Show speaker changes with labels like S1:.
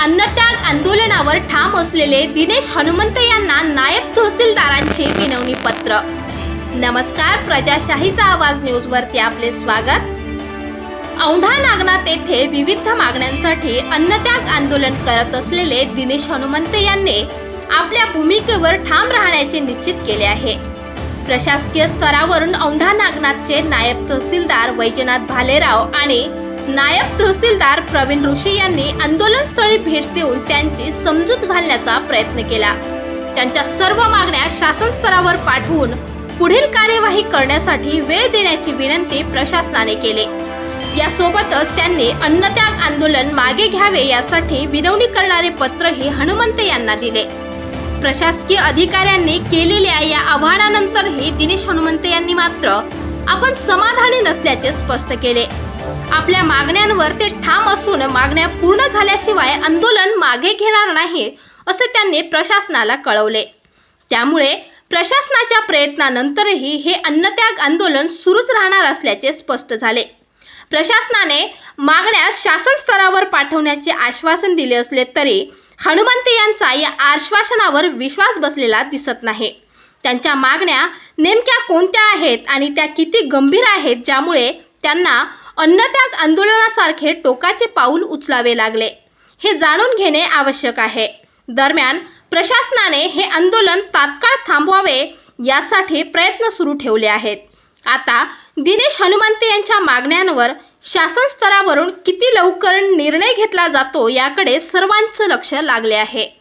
S1: अन्नत्याग आंदोलनावर ठाम असलेले दिनेश हनुमंत यांना नायब तहसीलदारांचे विनवणी पत्र. नमस्कार प्रजाशाहीचा आवाज न्यूजवरती आपले स्वागत. औंढा नागनाथ येथे विविध मागण्यांसाठी अन्नत्याग आंदोलन करत असलेले दिनेश हनुमंत यांनी आपल्या भूमिकेवर ठाम राहण्याचे निश्चित केले आहे. प्रशासकीय स्तरावरून औंढा नागनाथचे नायब तहसीलदार वैजनाथ भालेराव आणि नायब तहसीलदार प्रवीण ऋषी यांनी आंदोलनस्थळी भेट देऊन त्यांची समजूत घालण्याचा प्रयत्न केला. त्यांच्या सर्व मागण्या शासन स्तरावर पाठवून पुढील कार्यवाही करण्यासाठी वेळ देण्याची विनंती प्रशासनाने केली. यासोबतच त्यांनी अन्नत्याग आंदोलन मागे घ्यावे यासाठी विनवणी करणारे पत्रही हनुमंत यांना दिले. प्रशासकीय अधिकाऱ्यांनी केलेल्या या आव्हानानंतरही दिनेश हनुमंत यांनी मात्र आपण समाधानी नसल्याचे स्पष्ट केले. आपल्या मागण्यांवर ते ठाम असून मागण्या पूर्ण झाल्याशिवाय आंदोलन मागे घेणार नाही असे त्यांनी प्रशासनाला कळवले. त्यामुळे प्रशासनाच्या प्रयत्नानंतरही हे अन्नत्याग आंदोलन सुरूच राहणार असल्याचे स्पष्ट झाले. प्रशासनाने मागण्या शासन स्तरावर पाठवण्याचे आश्वासन दिले असले तरी हनुमंत यांचा या आश्वासनावर विश्वास बसलेला दिसत नाही. त्यांच्या मागण्या नेमक्या कोणत्या आहेत आणि त्या किती गंभीर आहेत ज्यामुळे त्यांना अन्नत्याग आंदोलनासारखे टोकाचे पाऊल उचलावे लागले. हे जाणून घेणे आवश्यक आहे. दरम्यान प्रशासनाने हे आंदोलन तात्काळ थांबवावे यासाठी प्रयत्न सुरू ठेवले आहेत. आता दिनेश हनुमंत यांच्या मागण्यांवर शासन स्तरावरून किती लवकर निर्णय घेतला जातो याकडे सर्वांचं लक्ष लागले आहे.